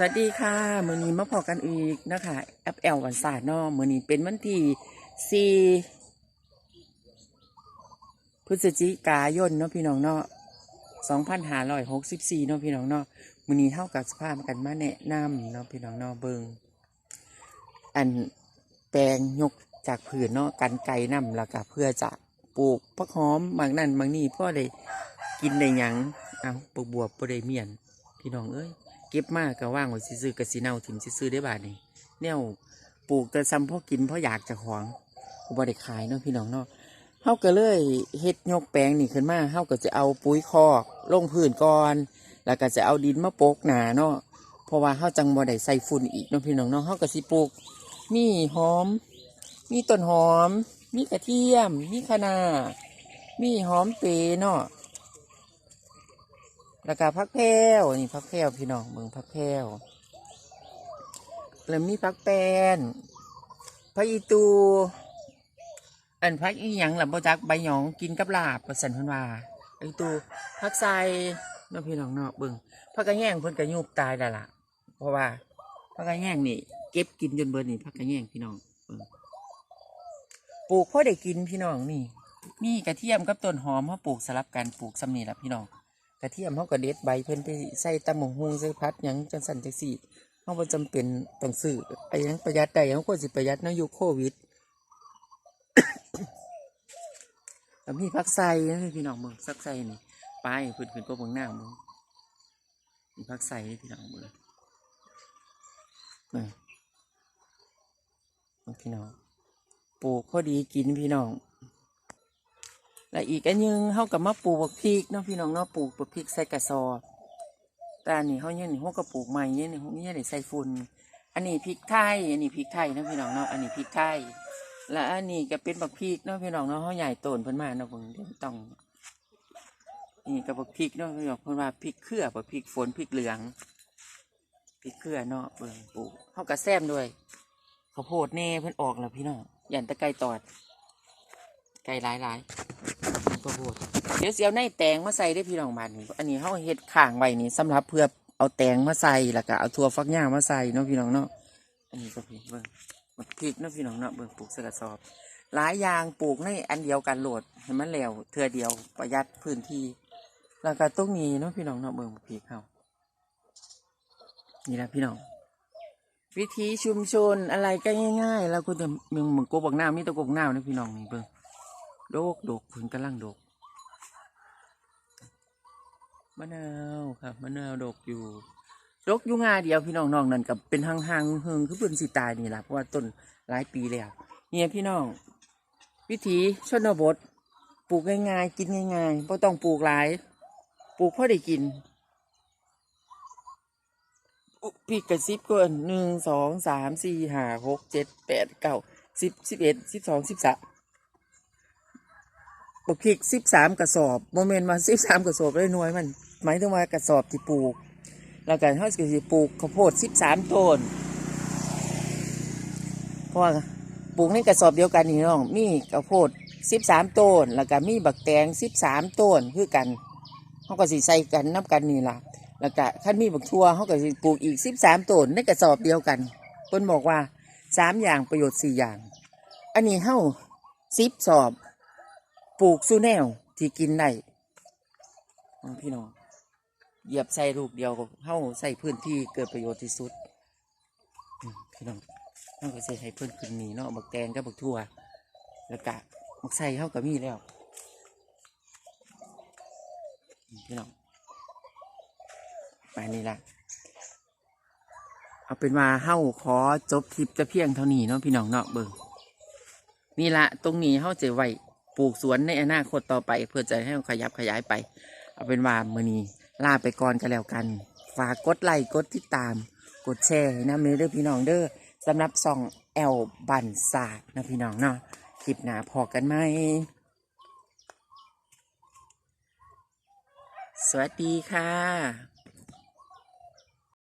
สวัสดีค่ะมือนี้มาพอกันอีกนะคะแอปแอลวันศาสตร์เนาะมือนี้เป็นวันที่สี่พฤศจิกายนเนาะพี่น้องเนาะสองพันห้าร้อยหกสิบสี่เนาะพี่น้องเนาะมือนี้เท่ากับสภาพกันมาแนะนำเนาะพี่น้องเนาะเบิงอันแปลงยกจากผืนเนาะกันไก่น้ำแล้วก็เพื่อจะปลูกพักหอมบางนั่นบางนี่พ่อได้กินได้หยังเอาปลูกบวบพ่ได้เมียน พี่น้องเอ้ย เก็บมากก็ว่างไว้ซื้อๆกะสิเน่าถิ่มซื้อได้บาทนี่แนวปลูกแต่ซ้ำพ่อกินเพราะอยากจะขวงกูบ่ได้ขายเนาะพี่น้องเนาะเฮาก็เลยเฮ็ดยกแปลงนี่ขึ้นมาเฮาก็จะเอาปุ๋ยคอกลงพื้นก่อน แล้วก็จะเอาดินมาโปกหนาเนาะเพราะว่าเฮาจังบ่ได้ใส่ฝุ่นอีกเนาะพี่น้องเนาะเฮาก็สิปลูกมีหอม มีต้นหอม มีกระเทียม มีคะน้ามีหอมเปรีเนาะ แล้วก็พักแพรวนี่พักแพรวพี่น้องเมืองพักแพรวแล้วมีพักแปนพักอีตู อันพักอีหยังหลับบ่จักใบหยองกินกับลาบประสันพิ่นวาพักอีตูพักใส่เนาะพี่น้องเนาะเบิ่งพักกระแยงเพิ่นก็ยุบตายแล้วล่ะ เพราะว่าพักกระแยงนี่ เก็บกินจนเบิดนี่พักกระแยงพี่น้องเบิ่งปลูกพ่อได้กินพี่น้องนี่ มีกระเทียมกับต้นหอมเขาปลูกสลับกันปลูกซ้ำนี่ล่ะพี่น้อง กระเทียมเขาก็เด็ดใบเพิ่นไปใส่ตำหมกฮุงใส่พัดหยังจังสันจังสี่เขาบ่จำเป็นต้องซื้อไอ้ยังประหยัดได้เขาควรสิประหยัดเนาะยุคโควิดแล้วมีผักไส่นะพี่น้องเมืองผักไส่นี่ไปเพิ่นขึ้นก็เบิ่งหน้ามึงมีผักไส่นี่พี่น้องเบิ่งพี่น้องปลูกพอดีกินพี่น้อง และอีกอันหนึงเขากับมาปลูกบักพริกเนาะพี่น้องเนาะปลูกบักพริกใส่กระสอบแต่อันนี้เขาเนี่ยนี่เขาก็ปลูกใหม่เนี่ยนี่เขาเนี่ยได้ใส่ฝุ่นอันนี้พริกไทยอันนี้พริกไทยเนาะพี่น้องเนาะอันนี้พริกไทยและอันนี้ก็เป็นบักพริกเนาะพี่น้องเนาะเขาใหญ่โตนเพิ่นมาเนาะเพิ่นเดี๋ยวต้องนี่กับบักพริกเนาะพี่น้องเพิ่นว่าพริกเครือบักพริกฝนพริกเหลืองพริกเครือเนาะเบิ่งปลูกเขากระแซมด้วยข้าวโพดแน่เพิ่นออกแล้วพี่น้องยันตะไคร้ตอดไก่หลายห ลายๆข้าวโพดเดี๋ยวเสียวในแตงมาใส่ได้อพี่น้องบานนี้อันนี้เขาเฮ็ดข้างไว้นี่สำหรับเพื่อเอาแตงมาใส่แล้วก็เอาถั่วฟักย่างมาใส่เนาะพี่น้องเนาะอันนี้ก็พี่เบิ่งบักพริกเนาะพี่น้องเนาะเบิ่งปลูกใส่กระสอบ หลายอย่างปลูกในอันเดียวกันโหลดให้มันแล้วเทื่อเดียวประหยัดพื้นที่ แล้วก็ตรงนี้เนาะพี่น้องเนาะเบิ่งบักพริกเขานี่แหละพี่น้อง วิธีชุมชนอะไรก็ง่ายๆ แล้วก็จะมึงเหมือนกบกหน้ามีแตะกบกหน้านะพี่น้องนี่เบิ่ง โดกโดกผลกำลังโดกมะนาวครับมะนาวดกอยู่ดกอยู่งาเดียวพี่น้องน้องนั่นกับเป็นหางหางเฮิงคือเพิ่นสิตายนี่แหละเพราะว่าต้นหลายปีแล้วเนี่ยพี่น้อง วิถีชนบทปลูกง่ายๆกินง่ายๆบ่ต้องปลูกหลายปลูกพอได้กินอุ๊พริกกระซิบก่อนหนึ่งสองสามสี่ห้าหกเจ็ดแปดเก้าสิบสิบเอ็ดสิบสองสิบสาม บักพริกสิบสามกระสอบโมเมนต์มาสิบสามกระสอบเลยหน่วยมัน หมายถึงว่ากระสอบที่ปลูก แล้วกันเขาสิปลูกข้าวโพดสิบสามต้นเพราะว่าปลูกในกระสอบเดียวกันนี่น้อง มีข้าวโพดสิบสามต้น แล้วก็มีบักแตงสิบสามต้นคือกันเขาก็สิใส่กันนับกันนี่ล่ะแล้วก็ขั้นมีบักทั่วเขาก็สิปลูกอีกสิบสามต้นในกระสอบเดียวกันเพิ่นบอกว่าสามอย่างประโยชน์สี่อย่าง อันนี้เฮ้าสิบสอบ ปลูกสู้แนวที่กินได้พี่น้องเหยียบใส่ลูกเดียวก็เข้าใส่พื้นที่เกิดประโยชน์ที่สุดพี่น้องเข้าก็ใส่ให้เพื่อนขึ้นนี่เนาะบักแตงกับบักทั่ว แล้วก็บักใส่เข้ากับมีแล้วพี่น้องไปนี่ละเอาเป็นว่าเข้าขอจบคลิปจะเพียงเท่านี้เนาะพี่น้องเนาะเบิ่งนี่ละตรงนี้เข้าจะไว้ ปลูกสวนในอนาคตต่อไป เพื่อจะให้มันขยับขยายไป เอาเป็นว่ามือนี้ลาไปก่อนกันแล้วกัน ฝากกดไลค์กดติดตาม กดแชร์น้ำเนื้อเด้อพี่น้องเด้อสำหรับซองแอลบันศาสตร์นะพี่น้องเนาะคลิปหนาพอกันไหมสวัสดีค่ะ